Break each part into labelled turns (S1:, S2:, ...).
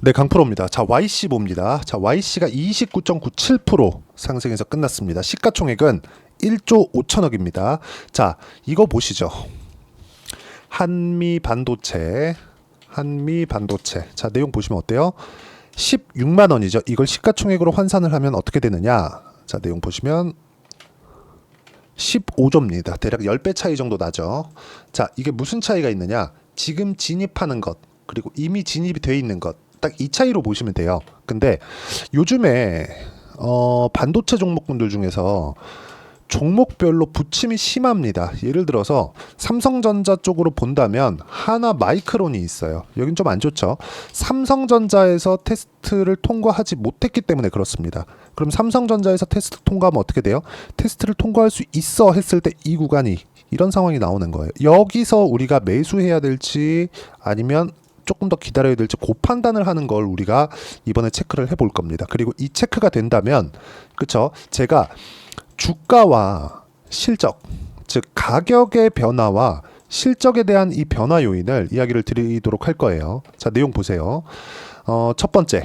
S1: 네, 강프로입니다. 자, YC 봅니다. 자, YC가 29.97% 상승해서 끝났습니다. 시가총액은 1조 5천억입니다. 자, 이거 보시죠. 한미 반도체, 한미 반도체. 자, 내용 보시면 어때요? 16만 원이죠. 이걸 시가총액으로 환산을 하면 어떻게 되느냐? 자, 내용 보시면 15조입니다. 대략 10배 차이 정도 나죠. 자, 이게 무슨 차이가 있느냐? 지금 진입하는 것, 그리고 이미 진입이 돼 있는 것. 딱 이 차이로 보시면 돼요. 근데 요즘에 어, 반도체 종목군들 중에서 종목별로 부침이 심합니다. 예를 들어서 삼성전자 쪽으로 본다면 하나 마이크론이 있어요. 여긴 좀 안 좋죠. 삼성전자에서 테스트를 통과하지 못했기 때문에 그렇습니다. 그럼 삼성전자에서 테스트 통과하면 어떻게 돼요? 테스트를 통과할 수 있어 했을 때 이 구간이 이런 상황이 나오는 거예요. 여기서 우리가 매수해야 될지 아니면 조금 더 기다려야 될지 그 판단을 하는 걸 우리가 이번에 체크를 해볼 겁니다. 그리고 이 체크가 된다면 그쵸? 제가 주가와 실적, 즉 가격의 변화와 실적에 대한 이 변화 요인을 이야기를 드리도록 할 거예요. 자, 내용 보세요. 어, 첫 번째.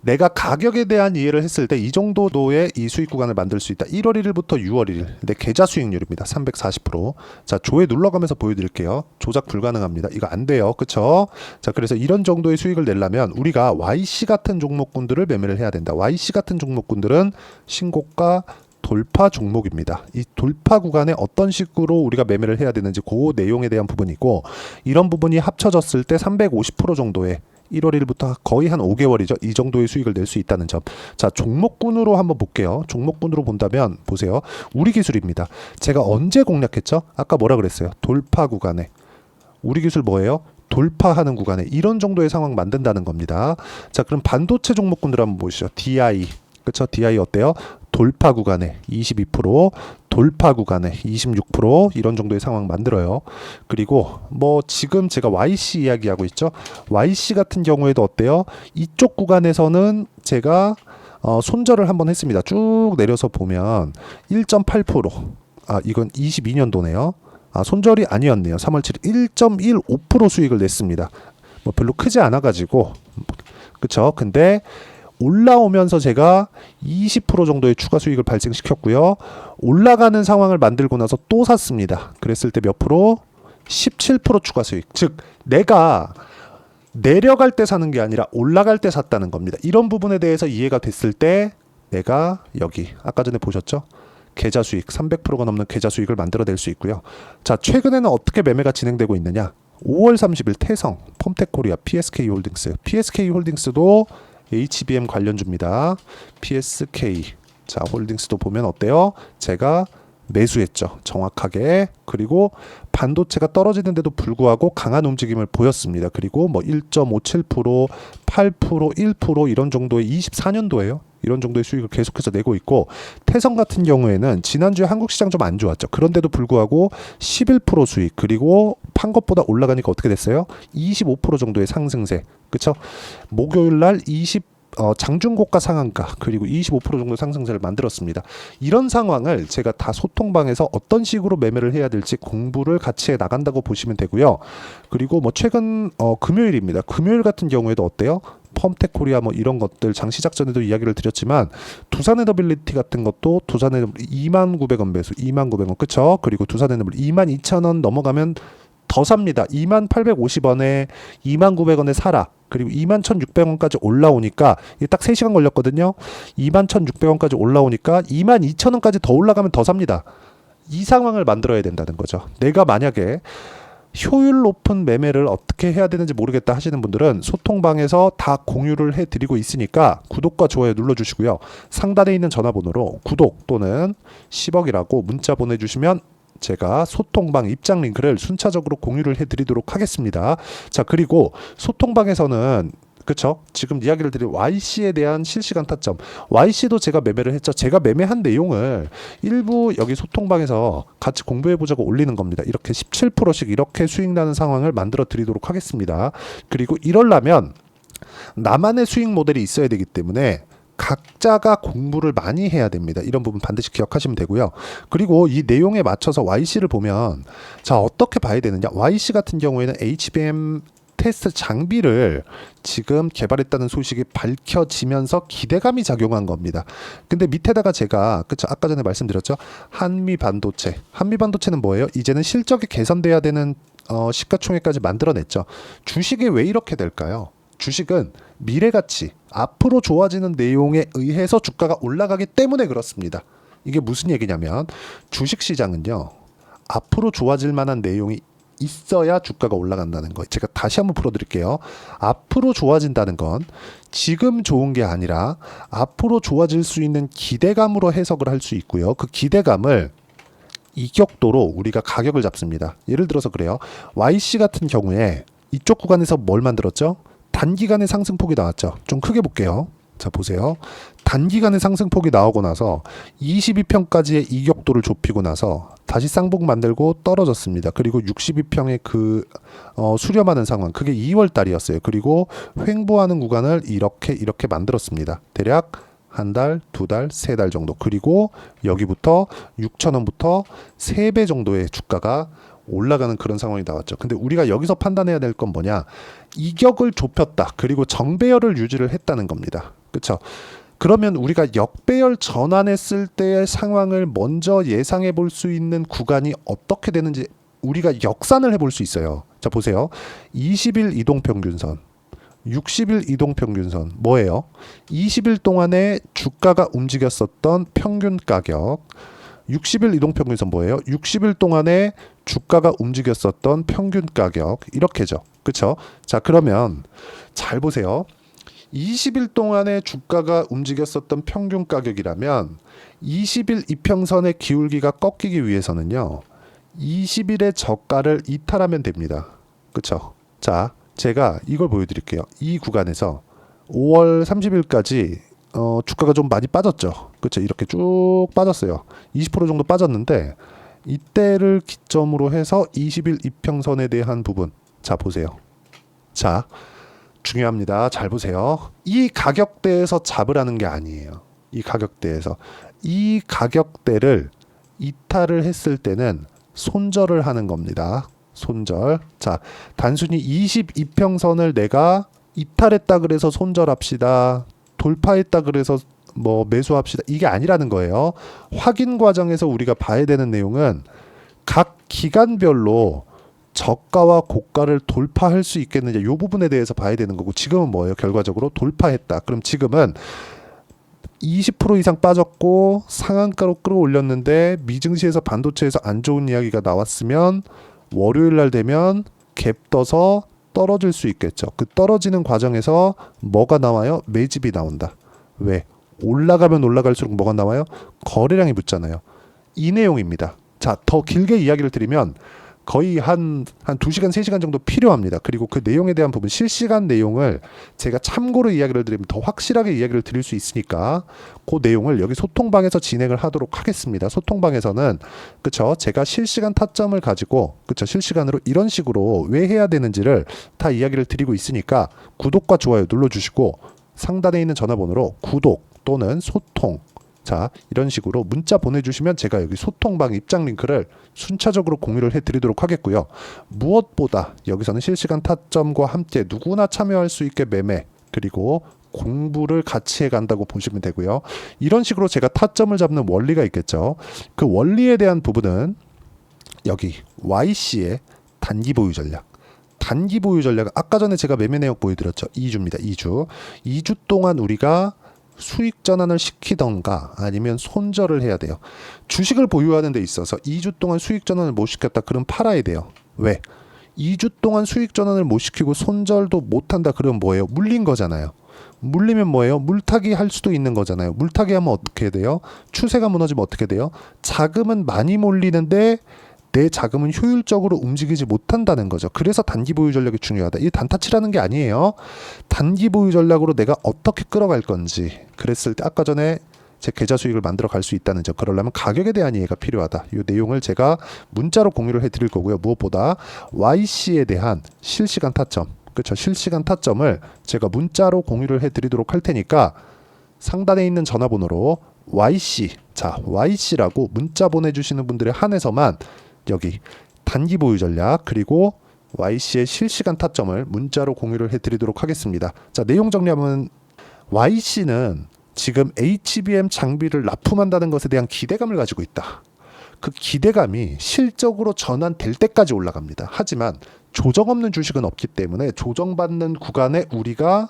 S1: 내가 가격에 대한 이해를 했을 때 이 정도도의 이 수익 구간을 만들 수 있다. 1월 1일부터 6월 1일. 내 계좌 수익률입니다. 340%. 자, 조회 눌러가면서 보여드릴게요. 조작 불가능합니다. 이거 안 돼요. 그쵸? 자, 그래서 이런 정도의 수익을 내려면 우리가 YC 같은 종목군들을 매매를 해야 된다. YC 같은 종목군들은 신고가 돌파 종목입니다. 이 돌파 구간에 어떤 식으로 우리가 매매를 해야 되는지 그 내용에 대한 부분이고 이런 부분이 합쳐졌을 때 350% 정도의 1월 1일부터 거의 한 5개월이죠. 이 정도의 수익을 낼 수 있다는 점. 자, 종목군으로 한번 볼게요. 종목군으로 본다면 보세요. 우리 기술입니다. 제가 언제 공략했죠? 아까 뭐라 그랬어요? 돌파 구간에. 우리 기술 뭐예요? 돌파하는 구간에 이런 정도의 상황 만든다는 겁니다. 자, 그럼 반도체 종목군들 한번 보시죠. DI. 그렇죠? DI 어때요? 돌파 구간에 22%, 돌파 구간에 26% 이런 정도의 상황 만들어요. 그리고 뭐 지금 제가 YC 이야기하고 있죠. YC 같은 경우에도 어때요? 이쪽 구간에서는 제가 어, 손절을 한번 했습니다. 쭉 내려서 보면 1.8%. 아, 이건 22년도네요. 아, 손절이 아니었네요. 3월 7일 1.15% 수익을 냈습니다. 뭐 별로 크지 않아 가지고 그쵸? 근데 올라오면서 제가 20% 정도의 추가 수익을 발생시켰고요. 올라가는 상황을 만들고 나서 또 샀습니다. 그랬을 때 몇 프로? 17% 추가 수익. 즉 내가 내려갈 때 사는 게 아니라 올라갈 때 샀다는 겁니다. 이런 부분에 대해서 이해가 됐을 때 내가 여기 아까 전에 보셨죠? 계좌 수익 300%가 넘는 계좌 수익을 만들어낼 수 있고요. 자, 최근에는 어떻게 매매가 진행되고 있느냐? 5월 30일 태성, 펌텍코리아, PSK 홀딩스. PSK 홀딩스도 HBM 관련주입니다. PSK. 자, 홀딩스도 보면 어때요? 제가 매수했죠. 정확하게. 그리고 반도체가 떨어지는데도 불구하고 강한 움직임을 보였습니다. 그리고 뭐 1.57%, 8%, 1% 이런 정도의 24년도에요. 이런 정도의 수익을 계속해서 내고 있고 태성 같은 경우에는 지난주에 한국 시장 좀 안 좋았죠. 그런데도 불구하고 11% 수익 그리고 판 것보다 올라가니까 어떻게 됐어요? 25% 정도의 상승세. 그렇죠? 목요일 날 20, 어, 장중고가 상한가 그리고 25% 정도 상승세를 만들었습니다. 이런 상황을 제가 다 소통방에서 어떤 식으로 매매를 해야 될지 공부를 같이 해 나간다고 보시면 되고요. 그리고 뭐 최근 어, 금요일입니다. 금요일 같은 경우에도 어때요? 펌텍 코리아 뭐 이런 것들 장 시작 전에도 이야기를 드렸지만 두산 에너빌리티 같은 것도 두산 에너빌리티 2만 900원 매수 2만 900원 그쵸? 그리고 두산 에너빌리티 2만 2천 원 넘어가면 더 삽니다. 2만 850원에 2만 900원에 사라. 그리고 2만 1,600원까지 올라오니까 이게 딱 3시간 걸렸거든요. 2만 1,600원까지 올라오니까 2만 2천원까지 더 올라가면 더 삽니다. 이 상황을 만들어야 된다는 거죠. 내가 만약에 효율 높은 매매를 어떻게 해야 되는지 모르겠다 하시는 분들은 소통방에서 다 공유를 해드리고 있으니까 구독과 좋아요 눌러주시고요. 상단에 있는 전화번호로 구독 또는 10억이라고 문자 보내주시면 제가 소통방 입장 링크를 순차적으로 공유를 해드리도록 하겠습니다. 자 그리고 소통방에서는 그쵸? 지금 이야기를 드린 YC에 대한 실시간 타점. YC도 제가 매매를 했죠. 제가 매매한 내용을 일부 여기 소통방에서 같이 공부해 보자고 올리는 겁니다. 이렇게 17%씩 이렇게 수익 나는 상황을 만들어 드리도록 하겠습니다. 그리고 이럴라면 나만의 수익 모델이 있어야 되기 때문에 각자가 공부를 많이 해야 됩니다. 이런 부분 반드시 기억하시면 되고요. 그리고 이 내용에 맞춰서 YC를 보면 자 어떻게 봐야 되느냐? YC 같은 경우에는 HBM 테스트 장비를 지금 개발했다는 소식이 밝혀지면서 기대감이 작용한 겁니다. 근데 밑에다가 제가 그쵸 아까 전에 말씀드렸죠 한미 반도체 한미 반도체는 뭐예요? 이제는 실적이 개선돼야 되는 어, 시가총액까지 만들어냈죠. 주식이 왜 이렇게 될까요? 주식은 미래 가치 앞으로 좋아지는 내용에 의해서 주가가 올라가기 때문에 그렇습니다. 이게 무슨 얘기냐면 주식 시장은요 앞으로 좋아질 만한 내용이 있어야 주가가 올라간다는 거. 제가 다시 한번 풀어드릴게요. 앞으로 좋아진다는 건 지금 좋은 게 아니라 앞으로 좋아질 수 있는 기대감으로 해석을 할 수 있고요. 그 기대감을 이격도로 우리가 가격을 잡습니다. 예를 들어서 그래요. YC 같은 경우에 이쪽 구간에서 뭘 만들었죠? 단기간의 상승폭이 나왔죠. 좀 크게 볼게요. 자, 보세요. 단기간의 상승폭이 나오고 나서 22평까지의 이격도를 좁히고 나서 다시 쌍봉 만들고 떨어졌습니다. 그리고 62평의 그 어, 수렴하는 상황. 그게 2월 달이었어요. 그리고 횡보하는 구간을 이렇게 이렇게 만들었습니다. 대략 한 달, 두 달, 세 달 정도. 그리고 여기부터 6천 원부터 3배 정도의 주가가 올라가는 그런 상황이 나왔죠. 근데 우리가 여기서 판단해야 될 건 뭐냐? 이격을 좁혔다. 그리고 정배열을 유지를 했다는 겁니다. 그렇죠? 그러면 우리가 역배열 전환했을 때의 상황을 먼저 예상해 볼 수 있는 구간이 어떻게 되는지 우리가 역산을 해볼 수 있어요. 자, 보세요. 20일 이동 평균선. 60일 이동 평균선 뭐예요? 20일 동안에 주가가 움직였었던 평균 가격 60일 이동 평균선 뭐예요? 60일 동안에 주가가 움직였었던 평균 가격 이렇게죠. 그렇죠? 자, 그러면 잘 보세요. 20일 동안에 주가가 움직였었던 평균 가격이라면 20일 이평선의 기울기가 꺾이기 위해서는요. 20일의 저가를 이탈하면 됩니다. 그렇죠? 자, 제가 이걸 보여드릴게요. 이 구간에서 5월 30일까지 어, 주가가 좀 많이 빠졌죠. 그렇죠? 이렇게 쭉 빠졌어요. 20% 정도 빠졌는데 이때를 기점으로 해서 20일 이평선에 대한 부분 자 보세요. 자 중요합니다. 잘 보세요. 이 가격대에서 잡으라는 게 아니에요. 이 가격대에서 이 가격대를 이탈을 했을 때는 손절을 하는 겁니다. 손절. 자, 단순히 22평선을 내가 이탈했다 그래서 손절합시다. 돌파했다 그래서 뭐 매수합시다. 이게 아니라는 거예요. 확인 과정에서 우리가 봐야 되는 내용은 각 기간별로 저가와 고가를 돌파할 수 있겠느냐 이 부분에 대해서 봐야 되는 거고 지금은 뭐예요? 결과적으로 돌파했다. 그럼 지금은 20% 이상 빠졌고 상한가로 끌어올렸는데 미증시에서 반도체에서 안 좋은 이야기가 나왔으면 월요일 날 되면 갭 떠서 떨어질 수 있겠죠. 그 떨어지는 과정에서 뭐가 나와요? 매집이 나온다. 왜? 올라가면 올라갈수록 뭐가 나와요? 거래량이 붙잖아요. 이 내용입니다. 자, 더 길게 이야기를 드리면 거의 한, 한 2시간, 3시간 정도 필요합니다. 그리고 그 내용에 대한 부분, 실시간 내용을 제가 참고로 이야기를 드리면 더 확실하게 이야기를 드릴 수 있으니까 그 내용을 여기 소통방에서 진행을 하도록 하겠습니다. 소통방에서는, 그쵸. 제가 실시간 타점을 가지고, 그쵸. 실시간으로 이런 식으로 왜 해야 되는지를 다 이야기를 드리고 있으니까 구독과 좋아요 눌러주시고 상단에 있는 전화번호로 구독 또는 소통 자 이런 식으로 문자 보내주시면 제가 여기 소통방 입장 링크를 순차적으로 공유를 해드리도록 하겠고요. 무엇보다 여기서는 실시간 타점과 함께 누구나 참여할 수 있게 매매 그리고 공부를 같이 해간다고 보시면 되고요. 이런 식으로 제가 타점을 잡는 원리가 있겠죠. 그 원리에 대한 부분은 여기 YC의 단기 보유 전략. 단기 보유 전략 아까 전에 제가 매매 내역 보여드렸죠. 2주입니다. 2주. 2주 동안 우리가 수익 전환을 시키던가 아니면 손절을 해야 돼요. 주식을 보유하는 데 있어서 2주 동안 수익 전환을 못 시켰다. 그럼 팔아야 돼요. 왜? 2주 동안 수익 전환을 못 시키고 손절도 못 한다. 그럼 뭐예요? 물린 거잖아요. 물리면 뭐예요? 물타기 할 수도 있는 거잖아요. 물타기 하면 어떻게 돼요? 추세가 무너지면 어떻게 돼요? 자금은 많이 몰리는데 내 자금은 효율적으로 움직이지 못한다는 거죠. 그래서 단기 보유 전략이 중요하다. 이 단타치라는 게 아니에요. 단기 보유 전략으로 내가 어떻게 끌어갈 건지. 그랬을 때 아까 전에 제 계좌 수익을 만들어 갈 수 있다는 점. 그러려면 가격에 대한 이해가 필요하다. 이 내용을 제가 문자로 공유를 해 드릴 거고요. 무엇보다 YC에 대한 실시간 타점. 그렇죠. 실시간 타점을 제가 문자로 공유를 해 드리도록 할 테니까 상단에 있는 전화번호로 YC. 자, YC라고 문자 보내 주시는 분들에 한해서만 여기 단기 보유 전략 그리고 YC의 실시간 타점을 문자로 공유를 해드리도록 하겠습니다. 자 내용 정리하면 YC는 지금 HBM 장비를 납품한다는 것에 대한 기대감을 가지고 있다. 그 기대감이 실적으로 전환될 때까지 올라갑니다. 하지만 조정 없는 주식은 없기 때문에 조정받는 구간에 우리가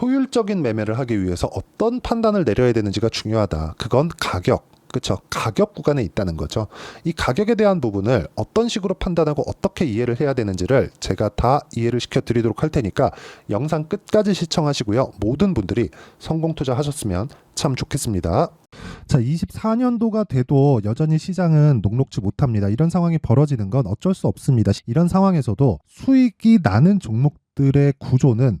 S1: 효율적인 매매를 하기 위해서 어떤 판단을 내려야 되는지가 중요하다. 그건 가격. 그렇죠. 가격 구간에 있다는 거죠. 이 가격에 대한 부분을 어떤 식으로 판단하고 어떻게 이해를 해야 되는지를 제가 다 이해를 시켜 드리도록 할 테니까 영상 끝까지 시청하시고요. 모든 분들이 성공 투자하셨으면 참 좋겠습니다. 자, 24년도가 돼도 여전히 시장은 녹록지 못합니다. 이런 상황이 벌어지는 건 어쩔 수 없습니다. 이런 상황에서도 수익이 나는 종목들의 구조는